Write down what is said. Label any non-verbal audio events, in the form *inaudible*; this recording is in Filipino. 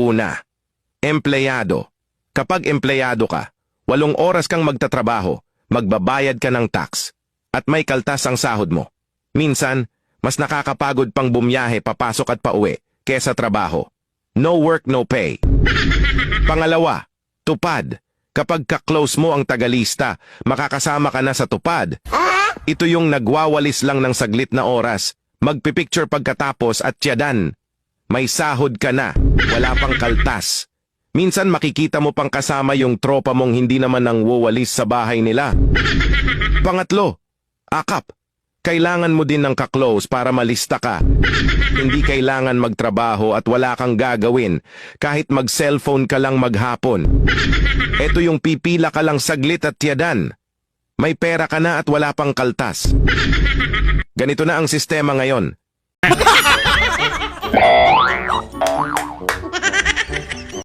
Una, empleyado. Kapag empleyado ka, walong oras kang magtatrabaho, magbabayad ka ng tax, at may kaltas ang sahod mo. Minsan, mas nakakapagod pang bumiyahe papasok at pauwi kesa trabaho. No work, no pay. *laughs* Pangalawa, tupad. Kapag ka-close mo ang tagalista, makakasama ka na sa tupad. Ito yung nagwawalis lang ng saglit na oras. Magpipicture pagkatapos at tiyadan. May sahod ka na, wala pang kaltas. Minsan makikita mo pang kasama yung tropa mong hindi naman nang wawalis sa bahay nila. Pangatlo, akap. Kailangan mo din ng ka-close para malista ka. Hindi kailangan magtrabaho at wala kang gagawin kahit mag-cellphone ka lang maghapon. Ito yung pipila ka lang saglit at tiyadan. May pera ka na at wala pang kaltas. Ganito na ang sistema ngayon.